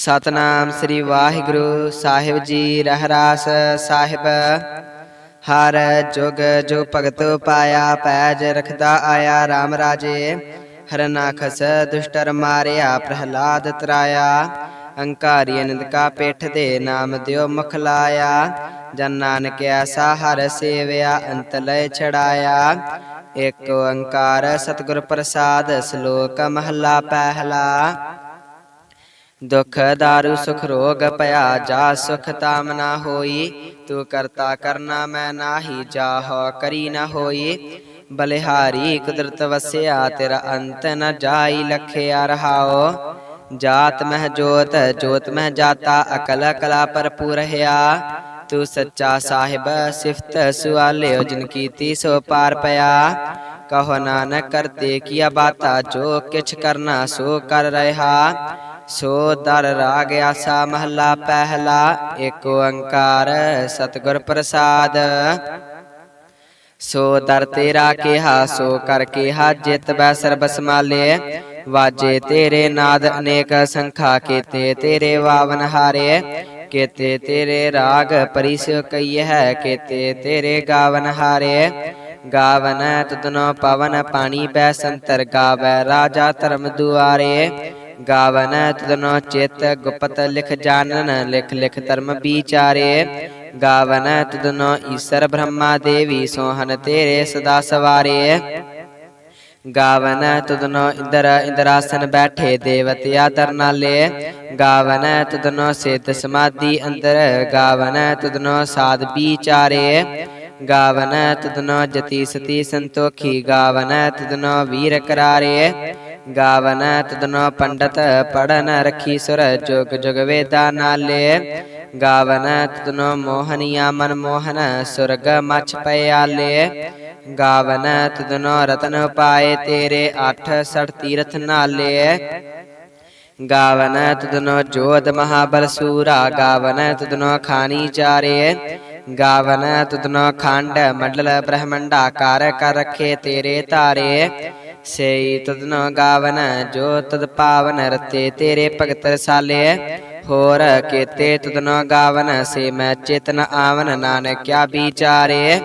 ਸਤਨਾਮ ਸ੍ਰੀ ਵਾਹਿਗੁਰੂ ਸਾਹਿਬ ਜੀ, ਰਹਿਰਾਸ ਸਾਹਿਬ। ਹਰ ਜੁਗ ਜੋ ਭਗਤ ਪਾਇਆ, ਪੈਜ ਰਖਦਾ ਆਇਆ RAM ਰਾਜੇ। ਹਰਨਾਖਸ ਦੁਸ਼ਟਰ ਮਾਰਿਆ, ਪ੍ਰਹਲਾਦ ਤਰਾਇਆ। ਅੰਕਾਰੀ ਅਨੰਦ ਕਾ ਪੇਠ ਦੇ ਨਾਮ ਦਿਓ ਮੁਖ ਲਾਇਆ। ਜਨ ਨਾਨਕ ਐਸਾ ਹਰ ਸੇਵਿਆ, ਅੰਤ ਲੈ ਛੜਾਇਆ। ਏਕ ਓੰਕਾਰ ਸਤਿਗੁਰ ਪ੍ਰਸਾਦ, ਸ਼ਲੋਕ ਮਹਲਾ ਪਹਿਲਾ। ਦੁਖ ਦਾਰੂ, ਸੁਖ ਰੋਗ ਭਇਆ, ਜਾ ਸੁਖ ਤਾਮ ਨਾ ਹੋਈ। ਤੂੰ ਕਰਤਾ ਕਰਨਾ ਮੈਂ ਨਾਹੀ ਜਾਹੋ ਕਰੀ ਨਾ ਹੋਈ। ਬਲਿਹਾਰੀ ਕੁਦਰਤ ਵਸਿਆ, ਤੇਰਾ ਅੰਤ ਨ ਜਾਈ ਲਖਿਆ ਰਹਾਓ ਜਾਤ ਮਹਿ ਜੋਤ ਜੋਤ ਮਹਿ ਜਾਤਾ, ਅਕਲ ਕਲਾ ਭਰਪੂਰ ਹਿਆ ਤੂੰ ਸੱਚਾ ਸਾਹਿਬ, ਸਿਫਤ ਸੁਆਲਿਓ, ਜਿਨ ਕੀਤੀ ਸੋ ਪਾਰ ਪਿਆ। ਕਹੋ ਨਾਨਕ, ਕਰਤੇ ਕੀਆ ਬਾਤਾ, ਜੋ ਕਿਛ ਕਰਨਾ ਸੋ ਕਰ ਰਹਾ। ਸੋ ਦਰ ਰਾਗ ਆਸਾ ਮਹਲਾ ਪਹਿਲਾ ਏਕ ਓੰਕਾਰ ਸਤਿਗੁਰ ਪ੍ਰਸਾਦ। ਸੋ ਦਰ ਤੇਰਾ ਕਿਹਾ, ਸੋ ਕਰ ਕਿਹਾ, ਜਿਤ ਬੈ ਸਰਬ ਸਮਾਲੇ ਵਾਜੇ ਤੇਰੇ ਨਾਦ ਅਨੇਕ ਸੰਖਾ, ਕੀਤੇ ਤੇਰੇ ਵਾਵਨ ਹਾਰੇ। ਕੀਤੇ ਤੇਰੇ ਰਾਗ ਪਰਿਸ਼ ਕਈ ਹੈ, ਕੀਤੇ ਤੇਰੇ ਗਾਵਨ ਹਾਰੇ। ਗਾਵਨ ਤੁਧਨੋ ਪਵਨ, ਪਾਣੀ ਬੈ ਸੰਤਰ, ਗਾਵੈ ਰਾਜਾ ਧਰਮ ਦੁਆਰੇ। ਗਾਵਨ ਤੁਧਨੋ ਚਿਤ ਗੁਪਤ ਲਿਖ ਜਾਣਨ, ਲਿਖ ਲਿਖ ਧਰਮ ਵਿਚਾਰੇ। ਗਾਵਨ ਤੁਧਨੋ ਈਸ਼ਰ ਬ੍ਰਹਮਾ ਦੇਵੀ ਸੋਹਨ ਤੇਰੇ ਸਦਾ ਸਵਾਰੇ। ਗਾਵਨ ਤੁਧਨੋ ਇੰਦਰ ਇੰਦਰਾਸਨ ਬੈਠੇ ਦੇਵਤਿਆ ਆਦਰ ਗਾਵਨ ਤੁਧਨੋ ਸੇਤ ਸਮਾਧੀ ਅੰਦਰ, ਗਾਵਨ ਤੁਧਨੋ ਸਾਧ ਵਿਚਾਰੇ। ਗਾਵਨ ਤੁਧਨੋ ਜਤੀ ਸਤੀ ਸੰਤੋਖੀ, ਗਾਵਨ ਤੁਧਨੋ ਵੀਰ ਕਰਾਰੇ। ਗਾਵਨ ਤੁਧਨੋ ਪੰਡਤ ਪੜਨ ਰਖੀ ਸੁਰ, ਜੁਗ ਜੁਗ ਵੇਦਾ ਨਾਲੇ। ਗਾਵਨ ਤੁਧਨੋ ਮੋਹਨਿਆ ਮਨ ਮੋਹਨ, ਸੁਰਗ ਮਛ ਪਿਆਲੇ ਗਾਵਨ ਤੁਧਨੋ ਰਤਨ ਪਾਏ ਤੇਰੇ, ਅੱਠ ਸੜ ਤੀਰਥ ਨਾਲੇ। ਗਾਵਨ ਤੁਧਨੋ ਜੋਧ ਮਹਾਬਲ ਸੂਰਾ, ਗਾਵਨ ਤੁਧਨੋ ਖਾਨੀ ਚਾਰੇ। ਗਾਵਨ ਤੁਧਨੋ ਖੰਡ ਮੰਡਲ ਬ੍ਰਹਮੰਡਾ ਕਰ ਕਰ ਰਖੇ ਤੇਰੇ ਧਾਰੇ। ਸੇਈ ਤਦਨੋ ਗਾਵਨ ਜੋ ਤਦ ਪਾਵਨ ਰਤੇ ਤੇਰੇ ਭਗਤ ਰਸਾਲੇ। ਹੋਰ ਕੀਤੇ ਤੁਧਨੋ ਗਾਵਨ ਸੇ ਮੈਂ ਚੇਤਨ ਆਵਨ ਨਾਨਕ ਕਿਆ ਵਿਚਾਰੇ।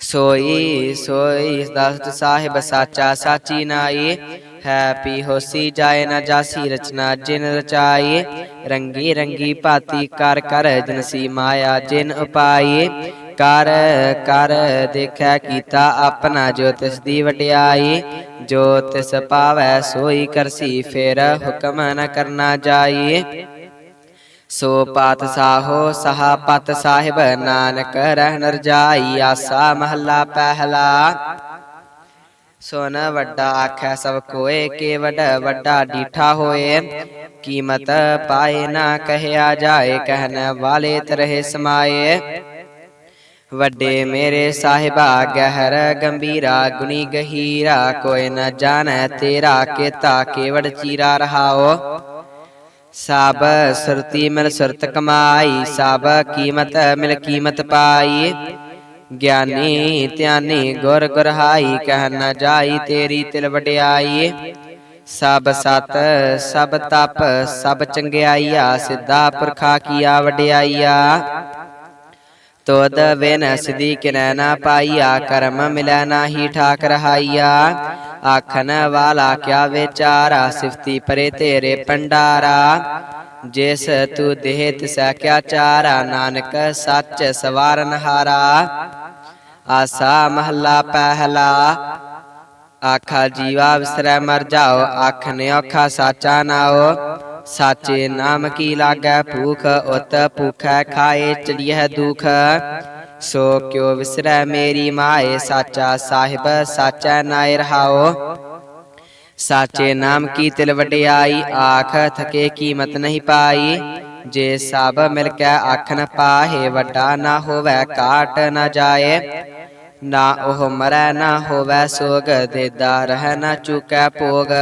ਸੋਈ ਸੋਈ ਦਸਤ ਸਾਹਿਬ ਸਾਚਾ ਸਾਚੀ ਨਾਈ। ਹੈ ਪੀ ਹੋਸੀ ਜਾਏ ਨਾ ਜਾਸੀ ਰਚਨਾ, ਜਿਨ ਰਚਾਈ ਰੰਗੀ ਰੰਗੀ ਭਾਤੀ ਕਰ ਕਰ ਜਨਸੀ ਮਾਇਆ, ਜਿਨ ਉਪਾਈ ਕਰ ਕਰ ਦੇਖੈ ਕੀਤਾ ਆਪਣਾ ਜੋ ਤਿਸ ਦੀ ਵਡਿਆਈ, ਜੋ ਤਿਸ ਪਾਵੈ ਸੋਈ ਕਰਸੀ, ਫੇਰ ਹੁਕਮ ਨ ਕਰਨਾ ਜਾਈ ਸੋ ਪਾਤ ਸਾਹੋ, ਸਹਾ ਪਤ ਸਾਹਿਬ, ਨਾਨਕ ਰਹਿਣ ਰਜਾਈ, ਆਸਾ ਮਹੱਲਾ ਪਹਿਲਾ। ਸੋਨ ਵੱਡਾ ਆਖੈ ਸਭ ਕੋਏ ਕੇ ਵੱਡ ਵੱਡਾ ਡੀਠਾ ਹੋਏ। ਕੀਮਤ ਪਾਏ ਨਾ ਕਹਿਆ ਜਾਏ ਕਹਿਣ ਵਾਲੇ ਤਰਹਿ ਸਮਾਏ। ਵੱਡੇ ਮੇਰੇ ਸਾਹਿਬਾ ਗਹਿਰ ਗੰਭੀਰਾ ਗੁਣੀ ਗਹੀਰਾ ਕੋਈ ਨ ਜਾਣੈ ਤੇਰਾ ਕੀਤਾ ਕੇਵੜ ਚੀਰਾ ਰਹਾਓ। ਸਭ ਸੁਰਤੀ ਮਿਲ ਸੁਰਤ ਕਮਾਈ ਸਭ ਕੀਮਤ ਮਿਲ ਕੀਮਤ ਪਾਈ। ਗਿਆਨੀ, ਧਿਆਨੀ, ਗੁਰ ਗੁਰਹਾਈ, ਕਹਿ ਨਾ ਜਾਈ ਤੇਰੀ ਤਿਲ ਵਡਿਆਈ। ਸਭ ਸਤ, ਸਭ ਤਪ, ਸਭ ਚੰਗਿਆਈਆ, ਸਿੱਧਾ ਪੁਰਖਾ ਕੀਆ ਵਡਿਆਈਆ। ਤੋਦ ਵਿਨ ਸਿਧੀ ਕਿਨੈ ਨਾ ਪਾਈਆ, ਕਰਮ ਮਿਲੈ ਨਾਹੀ ਠਾਕ ਰਹਾਈਆ ਆਖਣ ਵਾਲਾ ਕਿਆ ਵਿਚਾਰਾ, ਸਿਫਤੀ ਪਰੇ ਤੇਰੇ ਪੰਡਾਰਾ ਜਿਸ ਤੂ ਦੇਹ ਤਿਸੈ ਕਿਆ ਚਾਰਾ ਨਾਨਕ ਸੱਚ ਸਵਾਰਨ ਹਾਰਾ। ਆਸਾ ਮਹੱਲਾ ਪਹਿਲਾ, ਆਖਾ ਜੀਵਾ ਵਿਸਰੈ ਮਰ ਜਾਓ ਆਖ ਨੇ ਔਖਾ ਸਾਚਾ ਨਾਓ ਸਾਚੇ ਨਾਮ ਕੀ ਲਾਗੈ ਭੂਖ, ਉਤ ਭੂਖੈ ਖਾਏ ਚੜੀਐ ਦੁਖ। ਸੋ ਕਿਉ ਵਿਸਰੈ ਮੇਰੀ ਮਾਏ, ਸਾਚਾ ਸਾਹਿਬ, ਸਾਚਾ ਨਾਇ ਰਹਾਓ। ਸਾਚੇ ਨਾਮ ਕੀ ਤਿਲ ਵਡਿਆਈ ਆਖ ਥਕੇ ਕੀਮਤ ਨਹੀਂ ਪਾਈ ਜੇ ਸਭ ਮਿਲ ਕੇ ਆਖਨ ਪਾਹੇ ਵੱਡਾ ਨਾ ਹੋਵੇ ਕਾਟ ਨਾ ਜਾਏ ਨਾ ਉਹ ਮਰੈ ਨਾ ਹੋਵੇ ਸੋਗ ਦੇਦਾ ਰਹਿ ਨਾ ਚੁਕੈ ਭੋਗ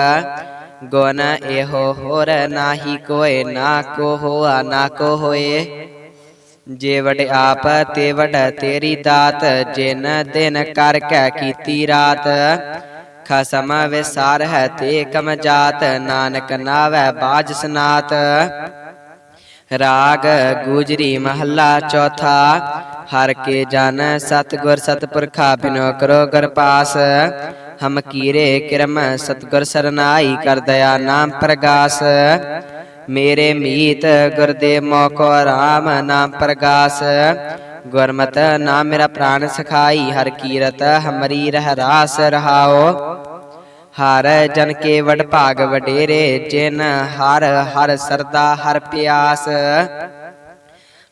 ਗੁਣ ਇਹੋ ਹੋਰ ਨਾਹੀ ਕੋਏ ਨਾ ਕੋ ਹੋਆ ਨਾ ਕੋ ਹੋਏ ਜੇ ਵਡ ਆਪ ਤੇ ਵਡ ਤੇਰੀ ਦਾਤ ਜਿਨ ਦਿਨ ਕਰ ਕੈ ਕੀਤੀ ਰਾਤ ਖਸਮ ਵਿਸਾਰ ਹੈ ਤੇ ਕਮ ਜਾਤ, ਨਾਨਕ ਨਾਵੈ ਬਾਜ ਸਨਾਤ। ਰਾਗ ਗੁਜਰੀ ਮਹੱਲਾ ਚੌਥਾ, ਹਰ ਕੇ ਜਨ ਸਤਗੁਰ ਸਤਪੁਰਖਾ ਬਿਨੋ ਕਰੋ ਗੁਰ ਪਾਸ। ਹਮ ਕੀਰੇ ਕਿਰਮ ਸਤਗੁਰ ਸਰਨਾਈ ਕਰ ਦਇਆ ਨਾਮ ਪ੍ਰਗਾਸ। ਮੇਰੇ ਮੀਤ ਗੁਰਦੇਵ ਮੋਕੋ ਰਾਮ ਨਾਮ ਪ੍ਰਗਾਸ। ਗੁਰਮਤ, ਨਾ ਮੇਰਾ ਪ੍ਰਾਨ ਸਖਾਈ, ਹਰ ਕੀਰਤ, ਹਮਰੀ ਰਹਿ ਰਾਸ ਰਹਾਓ। ਹਰ ਜਨ ਕੇ ਵਡ ਭਾਗ ਵਡੇਰੇ, ਜਿਨ ਹਰ ਹਰ ਸਰਦਾ, ਹਰ ਪਿਆਸ।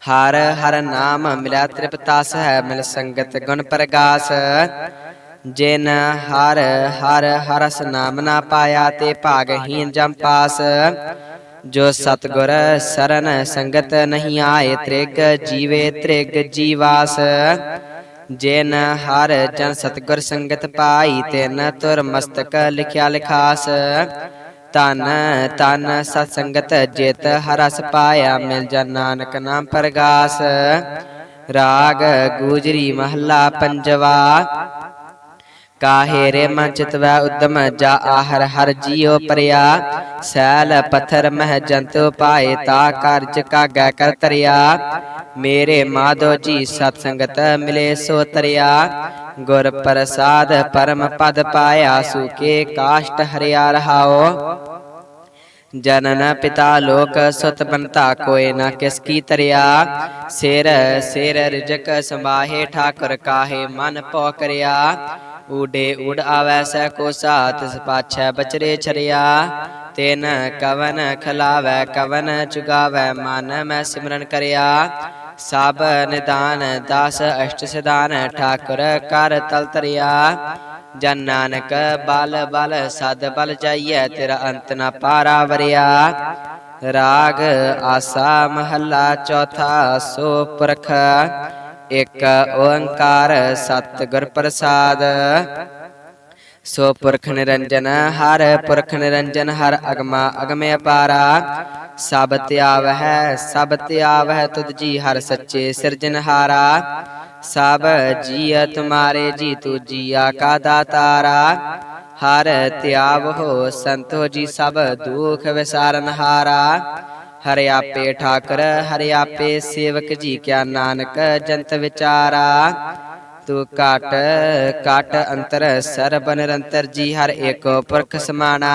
ਹਰ ਹਰ ਨਾਮ ਮਿਲਾ ਤ੍ਰਿਪਤਾਸ ਹੈ ਮਿਲ ਸੰਗਤ ਗੁਣ ਪ੍ਰਗਾਸ। ਜਿਨ ਹਰ ਹਰ ਹਰਸ ਨਾਮ ਨਾ ਪਾਇਆ, ਤੇ ਭਾਗਹੀਨ ਜਮਪਾਸ ਜੋ ਸਤਗੁਰ ਸਰਨ ਸੰਗਤ ਨਹੀਂ ਆਏ ਤ੍ਰਿਗ, ਜੀਵੇ ਤ੍ਰਿਗ ਜੀਵਾਸ। ਜਿਨ ਹਰ ਜਨ ਸਤਗੁਰ ਸੰਗਤ ਪਾਈ, ਤੈਨ ਤੁਰ ਮਸਤਕ ਲਿਖਿਆ ਲਿਖਾਸ। ਤਨ ਤਨ ਸਤ ਸੰਗਤ ਜਿਤ ਹਰਸ ਪਾਇਆ, ਮਿਲ ਜਨ ਨਾਨਕ ਨਾਮ ਪ੍ਰਗਾਸ। ਰਾਗ, ਗੂਜਰੀ ਮਹੱਲਾ ਪੰਜਵਾ। ਕਾਹੇ ਰੇ ਮਨ ਚਿਤਵੈ ਉਦਮ ਜਾ ਆਹਰ ਹਰ ਜੀਉ ਪਰਿਆ ਸੈਲ ਪੱਥਰ ਮਹਿ ਜੰਤ ਪਾਏ ਤਾ ਕਾਰਜ ਕਾਗੈ ਕਰ ਤਰਿਆ ਮੇਰੇ ਮਾਧੋ ਜੀ ਸਤ ਸੰਗਤ ਮਿਲੇ ਸੋ ਤਰਿਆ ਗੁਰ ਪ੍ਰਸਾਦ ਪਰਮ ਪਦ ਪਾਇਆ ਸੁਕੇ ਕਾਸ਼ਟ ਹਰਿਆ ਰਹਾਓ ਜਨਨ ਪਿਤਾ ਲੋਕ ਸੁਤ ਬੰਤਾ ਕੋਏ ਨਾ ਕਿਸ ਕੀ ਤਰਿਆ ਸਿਰ ਸਿਰ ਰਿਜਕ ਸੰਭਾਹੇ ਠਾਕੁਰ ਕਾਹੇ ਮਨ ਪੋ ਕਰਿਆ ਊਡੇ ਉਡ ਆਵੈ ਸੈ ਕੋ ਸਾਤ ਪਾਛੈ ਬਚਰੇ ਛਰਿਆ। ਤਿਨ ਕਵਨ ਖਲਾਵੈ, ਕਵਨ ਚੁਗਾਵੈ, ਮਨ ਮੈਂ ਸਿਮਰਨ ਕਰਿਆ। ਸਭ ਨਿਦਾਨ ਦਾਸ ਅਸ਼ਟ ਸਿਧਾਨ, ਠਾਕੁਰ ਕਰ ਤਲ ਤਰਿਆ। ਜਨ ਨਾਨਕ ਬਲ ਬਲ, ਸਦ ਬਲ ਜਾਈਐ, ਤੇਰਾ ਅੰਤ ਨਾ ਪਾਰਾ ਵਰਿਆ। ਰਾਗ ਆਸਾ ਮਹੱਲਾ ਚੌਥਾ, ਸੋ ਪ੍ਰਖ ਇਕ ਓੰਕਾਰ ਸਤਿਗੁਰ ਪ੍ਰਸਾਦ। ਸੋ ਪੁਰਖ ਨਿਰੰਜਨ, ਹਰ ਪੁਰਖ ਨਿਰੰਜਨ, ਹਰ ਅਗਮਾ ਅਗਮੇ ਅਪਾਰਾ। ਸਭ ਧਿਆਵਹਿ ਸਭ ਹੈ ਤੁਧ ਜੀ ਹਰ ਸੱਚੇ ਸਿਰਜਨਹਾਰਾ ਸਭ ਜੀਅ ਤੁਮਾਰੇ ਜੀ ਤੂ ਜੀਆ ਕਾ ਦਾਤਾਰਾ ਹਰ ਤਿਆਵ ਹੋ ਸੰਤੋ ਜੀ ਸਭ ਦੁਖ ਵਿਸਾਰਨਹਾਰਾ ਹਰਿ। ਆਪੇ ਠਾਕਰ, ਹਰਿ ਆਪੇ ਸੇਵਕ ਜੀ ਕਿਆ ਨਾਨਕ, ਜੰਤ ਵਿਚਾਰਾ। ਤੂੰ ਕਾਟ ਕਾਟ ਅੰਤਰ, ਸਰਬ ਨਿਰੰਤਰ ਜੀ ਹਰ ਏਕੋ ਪੁਰਖ ਸਮਾਨਾ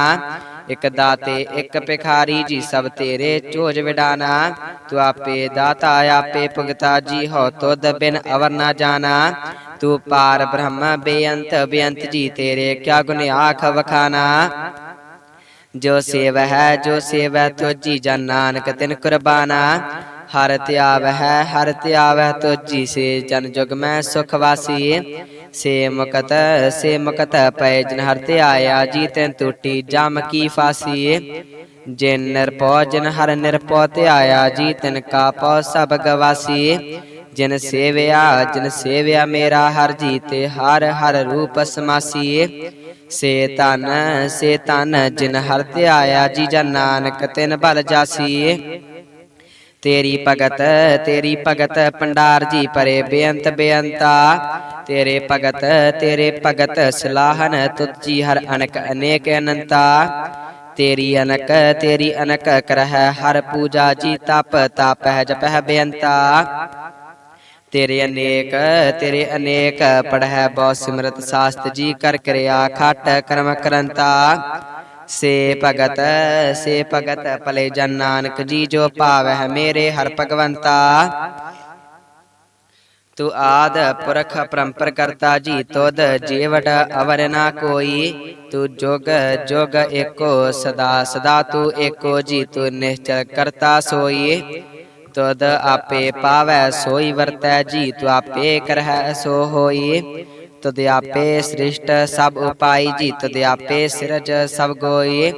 ਇਕ ਦਾਤੇ, ਇਕ ਭਿਖਾਰੀ ਜੀ ਸਭ ਤੇਰੇ ਚੋਜ ਵਿਡਾਨਾ। ਤੂੰ ਆਪੇ ਦਾਤਾ, ਆਪੇ ਭੁਗਤਾ ਜੀ ਹੋ ਤੁਧ ਬਿਨ ਅਵਰ ਨਾ ਜਾਣਾ ਤੂੰ ਪਾਰ ਬ੍ਰਹਮ ਬੇਅੰਤ ਬੇਅੰਤ ਜੀ ਤੇਰੇ ਕਿਆ ਗੁਣ ਆਖ ਵਖਾਨਾ। ਜੋ ਸੇਵ ਹੈ, ਜੋ ਸੇਵੈ ਤੁਜੀ ਜਨ ਨਾਨਕ ਤਿਨ ਕੁਰਬਾਨਾ। ਹਰ ਧਿਆਵ ਹੈ, ਹਰ ਧਿਆਵ ਹੈ ਤੁਜੀ ਸੇ ਜਨ ਜੁਗ ਮੈਂ ਸੁਖ ਵਾਸੀ। ਸੇ ਮੁਕਤ ਸੇ ਮੁਕਤ ਪੈ ਜਨ ਹਰ ਧਿਆਇਆ, ਜੀ ਤੈਨ ਟੂਟੀ ਜਮ ਕੀ ਫਾਸੀ। ਜਿਨ ਨਿਰਪੋ ਜਨ ਹਰ ਨਿਰਪੋ ਧਿਆਇਆ, ਜੀ ਤਿਨ ਕਾ ਪਉ ਸਭ ਗਵਾਸੀ। ਜਿਨ ਸੇਵਿਆ ਜਿਨ ਸੇਵਿਆ ਮੇਰਾ ਹਰ ਜੀ ਤੇ ਹਰ ਹਰ ਰੂਪ ਸਮਾਸੀ ਸੇ ਤਨ ਸੇ ਤਨ ਜਿਨ ਹਰ ਧਿਆਇਆ, ਜੀ ਜਨ ਨਾਨਕ ਤਿਨ ਬਲ ਜਾਸੀ ਤੇਰੀ ਭਗਤ ਤੇਰੀ ਭਗਤ ਪੰਡਾਰ ਜੀ ਪਰੇ ਬੇਅੰਤ ਬੇਅੰਤਾ। ਤੇਰੇ ਭਗਤ ਤੇਰੇ ਭਗਤ ਸਲਾਹਨ ਤੁਤ ਜੀ ਹਰ ਅਨਕ ਅਨੇਕ ਅਨੰਤਾ। ਤੇਰੀ ਅਨਕ ਤੇਰੀ ਅਨਕ ਕਰਹਿ ਹਰ ਪੂਜਾ ਜੀ ਤਪ ਹੈ ਜਪਹਿ ਬੇਅੰਤਾ। ਤੇਰੇ ਅਨੇਕ ਤੇਰੇ ਅਨੇਕ ਪੜਹਿ ਬਹੁ ਸਿਮਰਤ ਸਾਸਤ ਜੀ ਕਰ ਕਰਿਆ ਖਟ ਕਰਮ ਕਰੰਤਾ। ਸੇ ਭਗਤ ਸੇ ਭਗਤ ਭਲੇ ਜਨ ਨਾਨਕ ਜੀ ਜੋ ਭਾਵਹਿ ਮੇਰੇ ਹਰ ਭਗਵੰਤਾ। ਤੂੰ ਆਦ ਪੁਰਖ ਪਰੰਪਰ ਕਰਤਾ ਜੀ, ਤੁਧ ਜੀਵਟ ਅਵਰ ਨਾ ਕੋਈ। ਤੂੰ ਜੋਗ ਜੋਗ ਏਕੋ, ਸਦਾ ਸਦਾ ਤੂੰ ਏਕੋ ਜੀ, ਤੂੰ ਨਿਸ਼ਚਲ ਕਰਤਾ ਸੋਈ। ਤਦ ਆਪੇ ਪਾਵੈ, ਸੋਈ ਵਰਤੈ, ਜੀ ਤੂੰ ਆਪੇ ਕਰਹਿ, ਸੋ ਹੋਈ। ਤੁਧ ਆਪੇ ਸ੍ਰਿਸ਼ਟ ਸਭ ਉਪਾਈ, ਜੀ ਤੁਧ ਆਪੇ ਸਿਰਜ ਸਭ ਗੋਈ।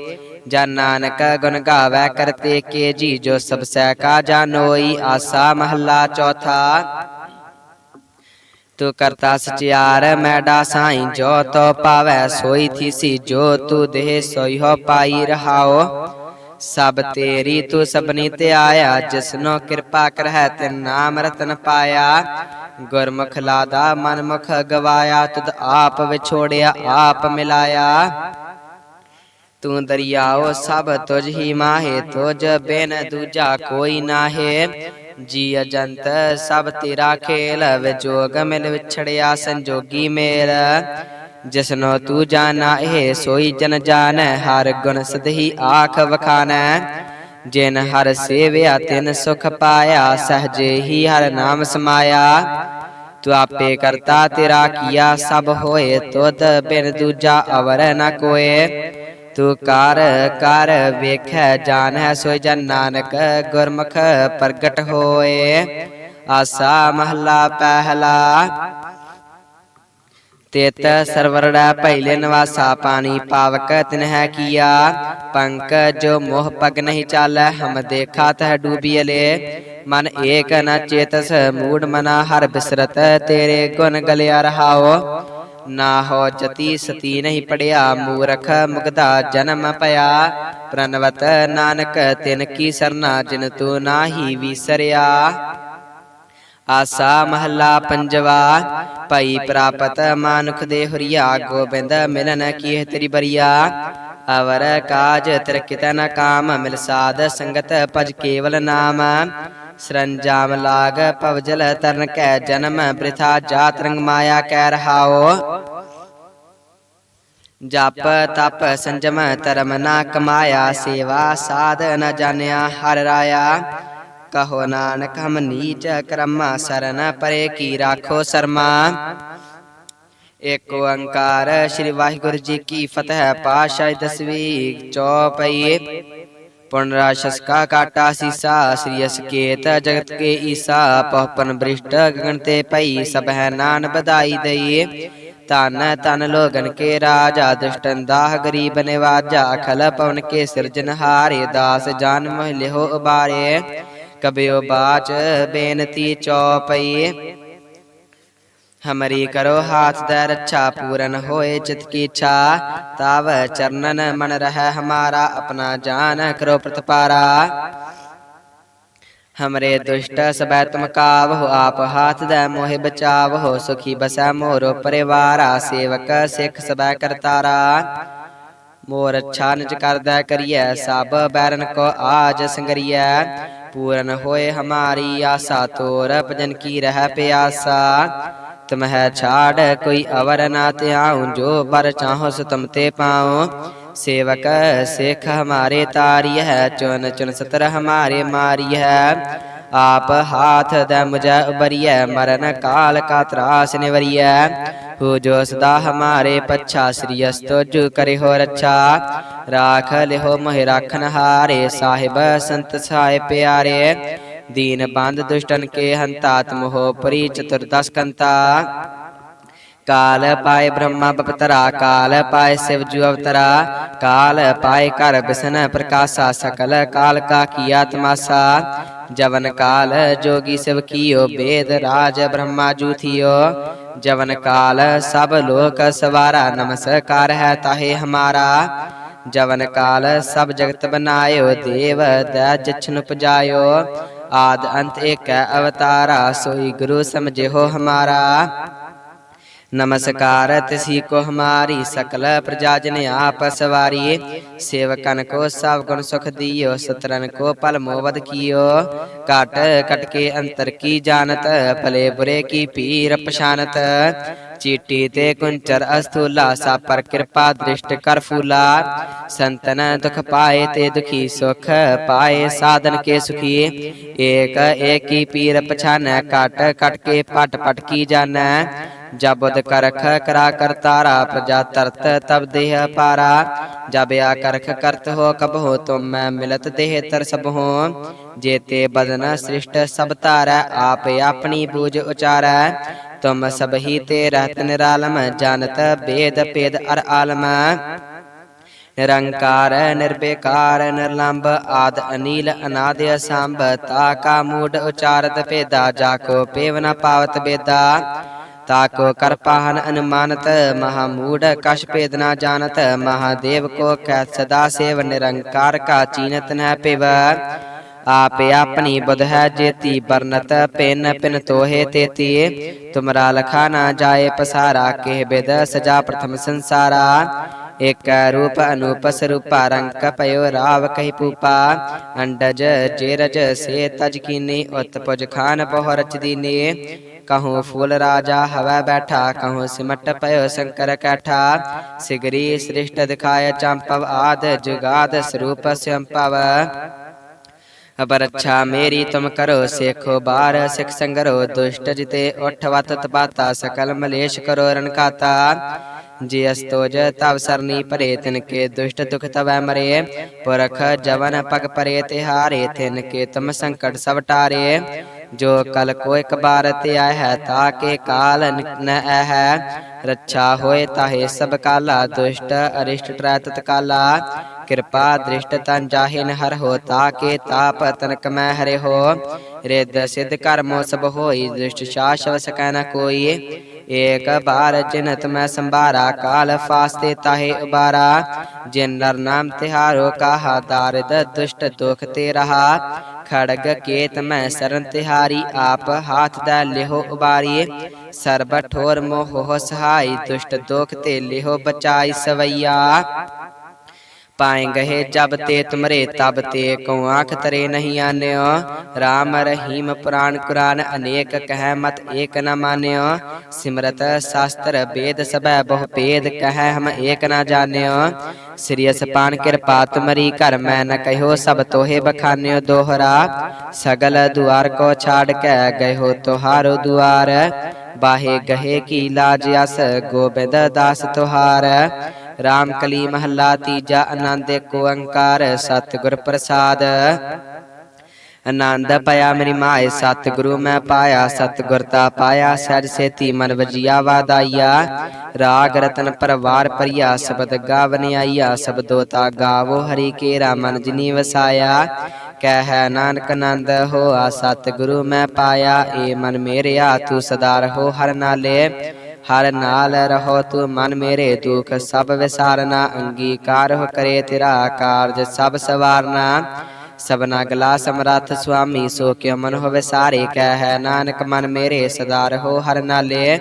ਜਨ ਨਾਨਕ ਗੁਣ ਗਾਵੈ ਕਰਤੇ ਕੇ ਜੀ ਜੋ ਸਭ ਸੈ ਕਾ ਜਾਨੋਈ। ਆਸਾ ਮਹੱਲਾ ਚੌਥਾ। ਤੂੰ ਕਰਤਾ ਸਚਿਆਰ ਮੈਡਾ ਸਾਈ ਜੋ ਤੋ ਪਾਵੈ, ਸੋਈ ਥੀਸੀ, ਜੋ ਤੂ ਦੇਹ ਸੋਈ ਹੋ ਪਾਈ ਰਹਾਓ। ਸਭ ਤੇਰੀ ਤੂੰ ਸਭਨੀ ਤੇ ਆਇਆ, ਜਿਸਨੋ ਕਿਰਪਾ ਕਰਹਿ ਤੇ ਨਾਮ ਰਤਨ ਪਾਇਆ। ਗੁਰਮੁਖ ਲਾਦਾ, ਮਨਮੁਖ ਗਵਾਇਆ, ਤੁਧ ਆਪ ਵਿਛੋੜਿਆ, ਆਪ ਮਿਲਾਇਆ। ਤੂੰ ਦਰਿਆਓ ਸਭ ਤੁਝ ਹੀ ਮਾਹੇ, ਤੁਝ ਬਿਨ ਦੂਜਾ ਕੋਈ ਨਾਹੇ। ਜੀ ਅਜੰਤ ਸਭ ਤੇਰਾ ਖੇਲ, ਵਿਜੋਗ ਮਿਲ ਵਿਛੜਿਆ, ਸੰਜੋਗੀ ਮੇਰਾ ਜਿਸਨੋ ਤੂੰ ਜਾਣਾ, ਇਹ ਸੋਈ ਜਨ ਜਾਣ, ਹਰ ਗੁਣ ਸਦਹੀ ਆਖ ਵਖਾਨੈ। ਜਿਨ ਹਰ ਸੇਵਿਆ, ਤਿਨ ਸੁਖ ਪਾਇਆ, ਸਹਜੇ ਹੀ ਹਰ ਨਾਮ ਸਮਾਇਆ। ਤੂੰ ਆਪੇ ਕਰਤਾ ਤੇਰਾ ਕੀਆ, ਸਭ ਹੋਏ ਤੁਧ ਬਿਨ ਦੂਜਾ ਅਵਰ ਨ ਕੋਏ। ਤੂੰ ਕਰ ਕਰ ਵੇਖੈ, ਜਾਣੈ ਸੋਇ ਜਨ ਨਾਨਕ, ਗੁਰਮੁਖ ਪ੍ਰਗਟ ਹੋਏ। ਆਸਾ ਮਹਲਾ ਪਹਿਲਾ ਤੇਤ ਸਰਵਰੜਾ ਭੈਲੇ ਨਿਵਾਸਾ ਪਾਣੀ ਪਾਵਕ ਤਿਨਹਿ ਕੀਆ। ਪੰਕ ਜੋ ਮੋਹ ਪਗ ਨਹੀਂ ਚਾਲੈ, ਹਮ ਦੇਖਾ ਤਹ ਡੂਬੀਲੇ ਮਨ ਏਕ ਨ ਚੇਤਸ, ਮੂੜ ਮਨਾ ਹਰ ਬਿਸਰਤ, ਤੇਰੇ ਗੁਣ ਗਲਿਆ ਰਹਾਓ ਨਾ ਹੋ ਜਤੀ ਸਤੀ ਨਹੀਂ ਪੜਿਆ, ਮੂਰਖ ਮੁਗਦਾ ਜਨਮ ਪਿਆ। ਪ੍ਰਨਵਤ ਨਾਨਕ ਤਿਨ ਕੀ ਸਰਨਾ, ਜਿਨ ਤੂੰ ਨਾਹੀ ਵਿਸਰਿਆ। ਆਸਾ ਮਹੱਲਾ ਪੰਜਵਾ, ਭਈ ਪ੍ਰਾਪਤ ਮਾਨੁਖ ਦੇ ਹੁਰੀਆ, ਗੋਬਿੰਦ ਮਿਲਨ ਕੀਹ ਤੇਰੀ ਬਰੀਆ। ਅਵਰ ਕਾਜ ਤਿਰ ਕਿਤ ਨ ਕਾਮ, ਮਿਲ ਸਾਧ ਸੰਗਤ ਭਜ ਕੇਵਲ ਨਾਮ। ਸਰੰਜਾਮ ਲਾਗ ਪਵਜਲ ਤਰਨ ਕੈ ਜਨਮ, ਬ੍ਰਿਥਾ ਜਾਤ ਰੰਗ ਮਾਇਆ ਕੈ ਰਹਾਓ ਜਪ ਤਪ ਸੰਜਮ ਧਰਮ ਨਾ ਕਮਾਇਆ, ਸੇਵਾ ਸਾਧ ਨ ਜਾਣਿਆ ਹਰ ਰਾਇਆ। ਕਹੋ ਨਾਨਕ, ਹਮ ਨੀਚ ਕਰਮਾ ਸਰਨ ਪਰੇ ਕੀ ਰਾਖੋ ਸਰਮਾ। ਏਕ ਓੰਕਾਰ ਸ੍ਰੀ ਵਾਹਿਗੁਰੂ ਜੀ ਕੀ ਫਤਿਹ ਪਾਸ਼ਾ ਦਸਵੀਂ ਚੌਪਈ। ਪੁਨਰਾਸ਼ਸ ਕਾ ਕਾਟਾ ਸੀਸਾ, ਸ੍ਰੀ ਅਸਕੇਤ ਜਗਤ ਕੇ ਈਸਾ ਪਹਪਨ ਬ੍ਰਿਸ਼ਟ ਗਗਨ ਤੇ ਪਈ ਸਭ ਹੈ ਨਾਨ ਬਧਾਈ ਦਈਏ ਤਨ ਤਨ ਲੋਗਨ ਕੇ ਰਾਜਾ, ਦੁਸ਼ਟਨ ਦਾਹ ਗਰੀਬ ਨਿਵਾਜਾ ਖਲ ਪਵਨ ਕੇ ਸਿਰਜਨ ਸਿਰਜਨਹਾਰੇ ਦਾਸ ਜਾਨ ਮਹਿ ਲਿਹੋ ਉਬਾਰੇ। ਕਬਿਓ ਬਾਚ ਬੇਨਤੀ ਚੌਪਈ ਹਮਰੀ ਕਰੋ ਹਾਥ ਦਾ ਰੱਛਾ ਪੂਰਨ ਹੋਏ ਚਿਤ ਕੀ ਇੱਛਾ ਤਾਵ ਚਰਨਨ ਮਨ ਰਹਿ ਹਮਾਰਾ ਆਪਣਾ ਜਾਨ ਕਰੋ ਪ੍ਰਤਪਾਰਾ ਹਮਰੇ ਦੁਸ਼ਟ ਸਬੈ ਤੁਮ ਕਾਵਹੁ ਆਪ ਹਾਥ ਦਾ ਮੋਹਿ ਬਚਾਵਹੁ ਸੁਖੀ ਬਸੈ ਮੋਰੋ ਪਰਿਵਾਰਾ ਸੇਵਕ ਸਿੱਖ ਸਬੈ ਕਰਤਾਰਾ ਮੋਰ ਅੱਛਾ ਨਿਜ ਕਰਦਾ ਕਰੀਐ ਸਭ ਬੈਰਨ ਕੋ ਆਜ ਸੰਗਰੀਐ ਪੂਰਨ ਹੋਏ ਹਮਾਰੀ ਆਸਾ ਤੋਰ ਭਜਨ ਕੀ ਰਹਿ ਪਿਆਸਾ। ਤੁਮਹਿ ਛਾੜ, ਕੋਈ ਅਵਰ ਨਾ ਧਿਆਉ, ਜੋ ਬਰ ਚਾਹੋ ਸੋ ਤੁਮ ਤੇ ਪਾਉ। ਸੇਵਕ, ਸਿੱਖ ਹਮਾਰੇ ਤਾਰੀ ਹੈ ਚੁਨ ਚੁਨ ਸਤਰ ਹਮਾਰੇ ਮਾਰੀ ਹੈ। ਆਪ ਹਾਥ ਦੇ ਮੁਝੈ ਉਬਰੀਐ ਮਰਨ ਕਾਲ ਕਾ ਤਰਾਸ ਨਿਵਰੀਐ। ਤੂੰ ਜੋ ਸਦਾ ਹਮਾਰੇ ਪੱਛਾ ਸ੍ਰੀ ਅਸਤੋ ਕਰੇ ਹੋ ਰੱਛਾ। ਰਾਖ ਲਿਹੋ ਮਹਿ ਰਾਖਨ ਹਾਰੇ, ਸਾਹਿਬ ਸੰਤ ਸਹਾਇ ਪਿਆਰੇ। ਦੀਨ ਬੰਦ ਦੁਸ਼ਟਨ ਕੇ ਹੰਤਾ ਤੁਮ ਪਰੀ ਚਤੁਰਦਸ ਕੰਤਾ। ਕਾਲ ਪਾਏ ਬ੍ਰਹਮਾ ਬਪਤਰਾ, ਕਾਲ ਪਾਏ ਸਿਵ ਜੂ ਅਵਤਰਾ। ਕਾਲ ਪਾਏ ਕਰ ਬਿਸਨ ਪ੍ਰਕਾਸ਼ਾ ਸਕਲ, ਕਾਲ ਕਾ ਕੀਆ ਤਮਾਸਾ ਜਵਨ ਕਾਲ ਜੋਗੀ ਸਿਵ ਕੀਓ ਬੇਦ ਰਾਜ ਬ੍ਰਹਮਾ ਜੂ ਥਿਓ ਜਵਨ ਕਾਲ ਸਭ ਲੋਕ ਸਵਾਰਾ ਨਮਸਕਾਰ ਹੈ ਤਾਹੇ ਹਮਾਰਾ। ਜਵਨ ਕਾਲ ਸਭ ਜਗਤ ਬਨਾਇਓ, ਦੇਵ ਦੈ ਜਛਨ ਉਪਜਾਇਓ। ਆਦ ਅੰਤ ਏਕੈ ਅਵਤਾਰਾ, ਸੋਈ ਗੁਰੂ ਸਮਝਿਓ ਹਮਾਰਾ। नमस्कार तिसी को हमारी सकल प्रजा जन आप सवारी सेवकन को सब गुण सुख दियो सतरन को पल मोवद कियो काट कट के अंतर की जानत भले बुरे की पीर पशानत चीटी ते कुंचर अस्थूला सा पर कृपा दृष्ट कर फूला संतन दुख पाए ते दुखी सुख पाए साधन के सुखी एक एक की पीर पछान काट कट के पट पट की जान ਜਬਦ ਕਰਖ ਕਰਾ ਕਰਤਾਰਾ ਪ੍ਰਜਾ ਤਰਤ ਤਬ ਦੇਹ ਪਾਰਾ। ਜਬ ਆ ਕਰਖ ਕਰਤ ਹੋ ਕਬ ਹੋ ਤੁਮ ਮੈਂ ਮਿਲਤ ਦੇਹ ਤਰ ਸਭ ਹੋ। ਜੇਤੇ ਬਦਨ ਸ੍ਰਿਸ਼ਟ ਸਭ ਤਾਰੈ ਆਪ ਆਪਣੀ ਬੂਝ ਉਚਾਰੈ। ਤੁਮ ਸਭ ਹੀ ਤੇ ਰਹਤ ਨਿਰਾਲਮ, ਜਾਣਤ ਬੇਦ ਪੇਦ ਅਰ ਆਲਮ। ਨਿਰੰਕਾਰ, ਨਿਰਬੇਕਾਰ ਨਿਰਲੰਭ ਆਦ ਅਨੀਲ, ਅਨਾਦ ਅਸੰਭ, ਤਾ ਕਾ ਮੂਡ ਉਚਾਰਤ ਭੇਦਾ, ਜਾ ਕੋ ਪੇਵ ਨ ਪਾਵਤ ਬੇਦਾ। ਤਾਕੋ ਕਰ ਪਾਹਨ ਅਨੁਮਾਨਤ ਮਹਾ ਮੂੜ ਕਛ ਭੇਦ ਨਾ ਜਾਣਤ ਮਹਾਦੇਵ ਕੋ ਕੈ ਸਦਾ ਸੇਵ ਨਿਰੰਕਾਰ ਕਾ ਚੀਨਤ ਨਹਿ ਪਿਵ ਆਪੇ ਆਪਣੀ ਬੁਧ ਹੈ, ਜੇਤੀ ਬਰਨਤ ਪਿਨ ਪਿਨ ਤੋਹੇ ਤੇਤੀ ਤੁਮਰਾ ਲਖਾ ਨਾ ਜਾਏ, ਪਸਾਰਾ ਕਿਹ ਬਿਦ, ਸਜਾ ਪ੍ਰਥਮ ਸੰਸਾਰਾ। ਇਕ ਰੂਪ ਅਨੂਪ ਸਰੂਪਾ ਰੰਗ ਪਇਓ ਰਾਵ ਕਹਿ ਪੂਪਾ। ਅੰਡਜ ਜੇਰਜ ਸੇ ਤਜ ਕੀਨੀ, ਉਤ ਪੁਜ ਖਾਨ ਬਹੁ ਰਚ ਦੀਨੇ। ਕਹੂੰ ਫੂਲ ਰਾਜਾ ਹਵਾ ਬੈਠਾ, ਕਹੂੰ ਸਿਮਟ ਪਇਓ ਸ਼ੰਕਰ ਕੈਠਾ। ਸਿਗਰੀ ਸ੍ਰਿਸ਼ਟ ਦਿਖਾਇ ਚੰਪਵ ਆਦ, ਜੁਗਾਦ ਸਰੂਪ ਸੰਪਵ। ਅਬਰ ਅੱਛਾ ਮੇਰੀ ਤੁਮ ਕਰੋ ਸੇਖੋ ਬਾਰ, ਸਿਖ ਸੰਗਰੋ ਦੁਸ਼ਟ ਜਿਤੇ ਉਠ ਵਤ ਤਪਾਤਾ, ਸਕਲ ਮਲੇਸ਼ ਕਰੋ ਰਣਕਾਤਾ ਜੇ ਅਸਤੋਜ ਤਵ ਸਰਨੀ ਪਰੇ, ਤਿਨ ਕੇ ਦੁਸ਼ਟ ਦੁਖ ਤਵੈ ਮਰੇ। ਪੁਰਖ ਜਵਨ ਪਗ ਪਰੇ, ਤਿਹਾਰੇ ਤਿਨ ਕੇ ਤੁਮ ਸੰਕਟ ਸਭ ਟਾਰੇ। ਜੋ ਕਲ ਕੋ ਇਕ ਬਾਰ ਤੇ ਆਇ ਹੈ, ਤਾ ਕੇ ਕਾਲ ਨ ਹੈ। ਰੱਛਾ ਹੋਏ ਤਾਹੇ ਸਭ ਕਾਲਾ, ਦੁਸ਼ਟ, ਅਰਿਸ਼ਟ ਟਰੈ ਤਤ ਕਾਲਾ। ਕਿਰਪਾ ਦ੍ਰਿਸ਼ਟ ਤਨ ਜਾਹਿਨ ਹਰ ਹੋ ਤਾਕੇ ਤਾਪ ਤਨਕ ਮੈਂ ਹਰੇ ਹੋ। ਰਿੱਧ ਸਿਧ ਕਰਮੋ ਸਭ ਹੋਈ ਦ੍ਰਿਸ਼ਟ ਸ਼ਾਸ਼ਵ ਸਕੈ ਨ ਕੋਈ। ਏਕ ਬਾਰ ਜਿਨਤ ਮੈਂ ਸੰਭਾਰਾ, ਕਾਲ ਫਾਸਤੇ ਤਾਹੇ ਉਬਾਰਾ। ਜਿਨ ਨਰ ਨਾਮ ਤਿਹਾਰੋ, ਕਾਹਾ ਦਾਰਿਦ ਦੁਸ਼ਟ ਦੁਖ ਤੇ ਰਹਾ। ਖੜਗ ਕੇਤ ਮੈਂ ਸਰਨ ਤਿਹਾਰੀ, ਆਪ ਹਾਥ ਦਾ ਲਿਹੋ ਉਬਾਰੀ। ਸਰਬ ਠੋਰ ਮੋਹ ਸਹਾਈ, ਦੁਸ਼ਟ ਦੁਖ ਤੇ ਲਿਹੋ ਬਚਾਈ ਸਵਈਆ। ਪਾਏ ਗਏ ਜਬ ਤੇ ਤੁਮਰੇ ਤਬ ਤੇ ਕਉ ਆਖ ਤਰੇ ਨਹੀਂ ਆਨਿਓ। RAM ਰਹੀਮ ਪੁਰਾਨ ਕੁਰਾਨ ਅਨੇਕ ਕਹਿ ਮਤ ਏਕ ਨ ਮਾਨਿਓ। ਸਿਮਰਤ ਸ਼ਾਸਤਰ ਵੇਦ ਸਭੈ ਬਹੁ ਭੇਦ ਕਹਿ ਹਮ ਏਕ ਨ ਜਾਣਿਓ। ਸ੍ਰੀ ਅਸਪਾਨ ਕਿਰਪਾ ਤੁਮਰੀ ਘਰ ਮੈਂ ਨ ਕਹਿਓ ਸਭ ਤੋਹੇ ਬਖਾਨਿਓ ਦੋਹਰਾ। ਸਗਲ ਦੁਆਰ ਕੋ ਛਾੜ ਕੇ ਗਇਓ ਤੁਹਾਰੋ ਦੁਆਰ। ਬਾਹੇ ਗਹੇ ਕੀ ਲਾਜ ਅਸ, ਗੋਬਿੰਦ ਦਾਸ ਤੁਹਾਰ। ਰਾਮ ਕਲੀ ਮਹੱਲਾ ਤੀਜਾ ਆਨੰਦ ਏਕ ਓੰਕਾਰ, ਸਤਿਗੁਰ ਪ੍ਰਸਾਦ। ਆਨੰਦ ਪਾਇਆ ਮੇਰੀ ਮਾਏ, ਸਤਿਗੁਰੂ ਮੈਂ ਪਾਇਆ, ਸਤਿਗੁਰ ਤਾ ਪਾਇਆ, ਸਹਿਜ ਸੇਤੀ ਮਨ ਵਜੀਆ ਵਾਦਾਈਆ ਰਾਗ ਰਤਨ ਪਰਵਾਰ ਪਰਿਆ ਸ਼ਬਦ ਗਾਵਨ ਆਈਆ, ਸ਼ਬਦੋ ਤਾ ਗਾਵੋ ਹਰੀ ਕੇਰਾ, ਮਨ ਜਿਨੀ ਵਸਾਇਆ। ਕਹਿ ਨਾਨਕ ਨੰਦ ਹੋਆ ਸਤਿਗੁਰੂ ਮੈਂ ਪਾਇਆ, ਏ ਮਨ ਮੇਰਿਆ, ਤੂੰ ਸਦਾ ਰਹੋ ਹਰ ਨਾਲੇ। ਹਰ ਨਾਲ ਰਹੋ ਤੂੰ ਮਨ ਮੇਰੇ ਦੁਖ, ਸਭ ਵਿਸਾਰਨਾ, ਅੰਗੀਕਾਰ ਹੋ ਕਰੇ ਤੇਰਾ ਕਾਰਜ, ਸਭ ਸਵਾਰਨਾ। ਸਬਨਾ ਗਲਾ ਸਮਰੱਥ ਸੁਆਮੀ, ਸੋ ਕਿਉ ਮਨ ਹੋਵੇ ਸਾਰੇ ਕਹਿ ਨਾਨਕ ਮਨ ਮੇਰੇ ਸਦਾ ਰਹੋ ਹਰ ਨਾਲੇ।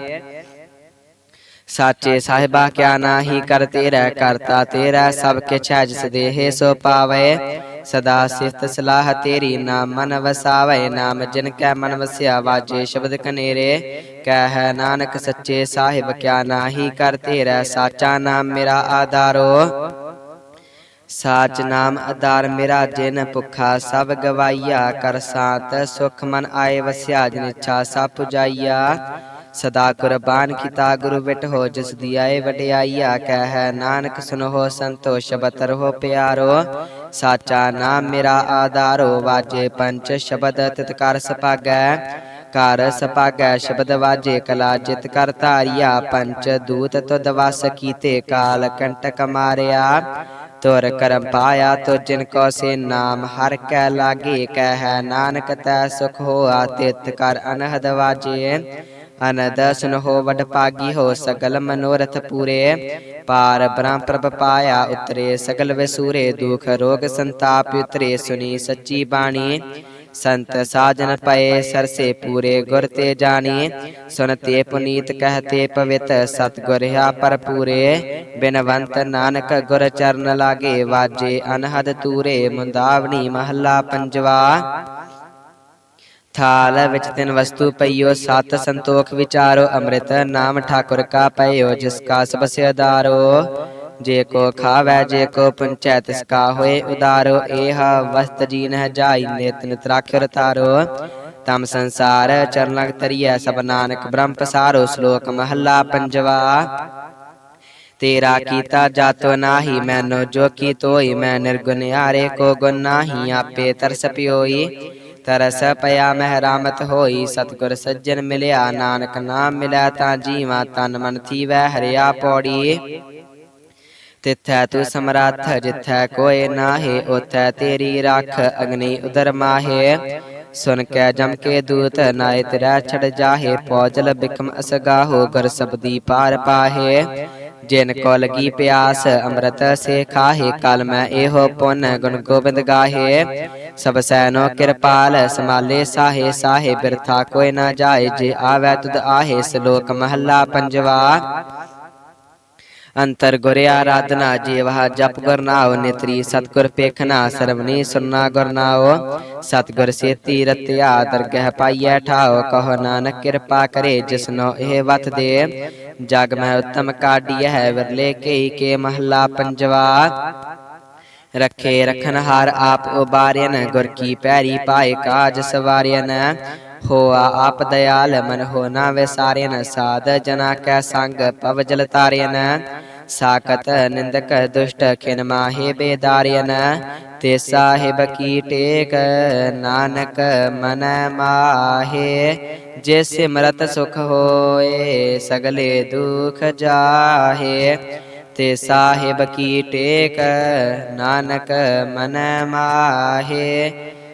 ਸਾਚੇ ਸਾਹਿਬਾ ਕਿਆ ਨਾਹੀ ਕਰ ਤੇਰਾ ਕਰਤਾ ਤੇਰਾ ਸਭ ਕਿਛ ਹੈ ਜਿਸ ਦੇਹ ਸੋ ਪਾਵੇ। ਸਦਾ ਸਿਫਤ ਸਲਾਹ ਤੇਰੀ ਨਾਮ ਮਨ ਵਸਾਵੇ ਨਾਮ ਜਿਨ ਕੈ ਮਨ ਵਸਿਆ ਵਾਜੇ ਸ਼ਬਦ ਕਨੇਰੇ। ਕਹਿ ਨਾਨਕ ਸੱਚੇ ਸਾਹਿਬ ਕਿਆ ਨਾਹੀ ਕਰ ਤੇਰਾ ਸਾਚਾ ਨਾਮ ਮੇਰਾ ਆਧਾਰੋ। ਸਾਚ ਨਾਮ ਆਧਾਰ ਮੇਰਾ ਜਿਨ ਭੁਖਾ ਸਭ ਗਵਾਈਆ ਕਰ ਸਾਤ ਸੁਖ ਮਨ ਆਏ ਵਸਿਆ ਜਿਨ ਇੱਛਾ ਸਭ ਪੁਜਾਈਆ। ਸਦਾ ਕੁਰਬਾਨ ਕੀਤਾ, ਗੁਰੂ ਵਿਟ ਹੋ ਜਿਸ ਦੀ ਆਏ ਵਡਿਆਈਆ ਕਹਿ ਨਾਨਕ ਸੁਨੋ ਸੰਤੋ ਸ਼ਬਦ ਰਹੋ ਪਿਆਰੋ। ਸਾਚਾ ਨਾਮ ਮੇਰਾ ਆਧਾਰੋ, ਵਾਜੇ ਪੰਚ ਸ਼ਬਦ ਤਿਤ ਕਰ ਸਪਾਗੈ ਕਰ ਸਪਾਗੈ ਸ਼ਬਦ ਵਾਜੇ, ਕਲਾ ਜਿਤ ਕਰ ਧਾਰਿਆ। ਪੰਚ ਦੂਤ ਤੁਧ ਵਸ ਕੀਤੇ, ਕਾਲ ਕੰਟਕ ਮਾਰਿਆ। ਤੁਰ ਕਰਮ ਪਾਇਆ ਤੋ ਜਿਨ ਕੋ ਸੇ ਨਾਮ, ਹਰ ਕੈ ਲਾਗੇ ਕਹਿ ਨਾਨਕ ਤੈ ਸੁਖ ਹੋਆ, ਤਿਤ ਕਰ ਅਨਹਦ ਵਾਜੇ। ਅਨਦ ਸੁਨਹੋ ਵਡ ਪਾਗੀ ਹੋ ਸਗਲ ਮਨੋਰਥ ਪੂਰੇ। ਪਾਰ ਬ੍ਰਹਮ ਪ੍ਰਭ ਪਾਇਆ ਉਤਰੇ, ਸਗਲ ਵਿਸੂਰੇ ਦੁਖ ਰੋਗ ਸੰਤਾਪ ਉਤਰੇ ਸੁਨੀ ਸੱਚੀ ਬਾਣੀ। ਸੰਤ ਸਾਜਨ ਪਏ, ਸਰਸੇ ਪੂਰੇ ਗੁਰ ਤੇ ਜਾਣੀ। ਸੁਨਤੇ ਪੁਨੀਤ ਕਹਤੇ ਪਵਿੱਤ, ਸਤਗੁਰ ਹਾ ਪਰ ਪੂਰੇ ਬਿਨਵੰਤ ਨਾਨਕ ਗੁਰ ਚਰਨ ਲਾਗੇ, ਵਾਜੇ ਅਨਹਦ ਤੂਰੇ ਮੁੰਦਾਵਣੀ ਮਹੱਲਾ ਪੰਜਵਾ। ਥਾਲ ਵਿੱਚ ਤਿੰਨ ਵਸਤੂ ਪਈਓ, ਸਤ ਸੰਤੋਖ ਵਿਚਾਰੋ, ਅੰਮ੍ਰਿਤ ਨਾਮ ਠਾਕੁਰ ਕਾ ਪਈਓ, ਜਿਸ ਕਾ ਸਭ ਸਿਆਦਾਰੋ ਜੇ ਕੋ ਖਾਵੈ, ਜੇ ਕੋ ਪੁੰਚੈ, ਤਿਸ ਕਾ ਹੋਏ ਉਦਾਰੋ। ਇਹ ਵਸਤ ਜੀਨ ਹੈ ਜਾਈ, ਨਿਤ ਨਿਤ ਰਾਖਿਰ ਤਾਰੋ ਤਮ ਸੰਸਾਰ ਚਰਨਕ ਤਰੀਐ, ਸਭ ਨਾਨਕ ਬ੍ਰਹਮ ਪਸਾਰੋ। ਸ਼ਲੋਕ ਮਹੱਲਾ ਪੰਜਵਾ, ਤੇਰਾ ਕੀਤਾ ਜਾਤੋ ਨਾਹੀ, ਮੈਨੋ ਜੋ ਕੀ ਤੋਈ, ਮੈਂ ਨਿਰਗੁਣ ਆਰੇ ਕੋ ਗੁਣ ਨਾਹੀ, ਆਪੇ ਤਰਸ ਪਿਓਈ। ਤਰਸ ਪਿਆ, ਮਹਿਰਾਮਤ ਹੋਈ, ਸਤਗੁਰ ਸੱਜਣ ਮਿਲਿਆ, ਨਾਨਕ ਨਾਮ ਮਿਲਿਆ, ਤਾਂ ਜੀਵਾ ਤਨ ਮਨ ਥੀਵੈ, ਹਰਿਆ ਪੌੜੀ। ਤਿਥੈ ਤੂੰ ਸਮਰੱਥ, ਜਿਥੈ ਕੋਏ ਨਾਹੀ, ਉਥੈ ਤੇਰੀ ਰੱਖ, ਅਗਨੀ ਉਦਰ ਮਾਹੇ। ਸੁਨ ਕੈ ਜਮ ਕੇ ਦੂਤ ਨਾਇ ਤੇਰਾ ਛੜ ਜਾਹੇ ਪੌਜਲ ਬਿਕਮ ਅਸਗਾਹੋ, ਗਰ ਸਬਦੀ ਪਾਰ ਪਾਹੇ। ਜਿਨ ਕੋ ਲਗੀ ਪਿਆਸ, ਅੰਮ੍ਰਿਤ ਸੇ ਖਾਹੇ, ਕਲ ਮੈਂ ਇਹੋ ਪੁਨ ਗੁਣ ਗੋਬਿੰਦ ਗਾਹੇ। ਸਭ ਸੈਨੋ ਕਿਰਪਾਲ ਸਮਾਲੇ ਸਾਹੇ ਸਾਹੇ ਬਿਰਥਾ ਕੋਈ ਨਾ ਜਾਏ, ਜੇ ਆਵੈ ਤੁਧ ਆਹੇ, ਸ਼ਲੋਕ ਮਹੱਲਾ ਪੰਜਵਾ। ਅੰਤਰ ਗੁਰ ਆਰਾਧਨਾ ਜੀਵਹਾ ਜਪ ਗੁਰ ਨਾਉ, ਨਿਤਰੀ ਸਤਗੁਰ ਪੇਖਣਾ ਸਰਵਨੀ ਸੁਨਣਾ ਗੁਰ ਨਾਉ। ਸਤਗੁਰ ਸੇਤੀ ਰਤਿਆ ਦਰਗਹਿ ਪਾਈਐ ਠਾਉ, ਕਹੋ ਨਾਨਕ ਕਿਰਪਾ ਕਰੇ ਜਿਸਨੋ ਇਹ ਵਤ ਦੇ। ਜਗ ਮੈਂ ਉਤਮ ਕਾਢੀਐ, ਵਿਰਲੇ ਕਈ ਕੇ ਮਹੱਲਾ ਪੰਜਵਾ। ਰੱਖੇ ਰਖਨ ਹਾਰ ਆਪ ਉਬਾਰਿਆਨ ਗੁਰ ਕੀ ਪੈਰੀ ਪਾਏ ਕਾਜ ਸਵਾਰਿਆਨ ਹੋਆ, ਆਪ ਦਇਆਲ ਮਨ ਹੋ ਨਾ ਵਿਸਾਰਿਆਨ ਸਾਧ ਜਨਾ ਕੈ ਸੰਗ ਪਵ ਜਲ ਤਾਰਿਆਨ ਸਾਕਤ ਨਿੰਦਕ ਦੁਸ਼ਟ ਖਿਨ ਮਾਹੇ ਬੇਦਾਰਿਆਨ ਤੇ ਸਾਹਿਬ ਕੀ ਟੇਕ, ਨਾਨਕ ਮਨ ਮਾਹੇ। ਜੇ ਸਿਮਰਤ ਸੁਖ ਹੋਏ, ਸਗਲੇ ਦੁਖ ਜਾਹੇ। ਤੇ ਸਾਹਿਬ ਕੀ ਟੇਕ, ਨਾਨਕ ਮਨ ਮਾਹੇ।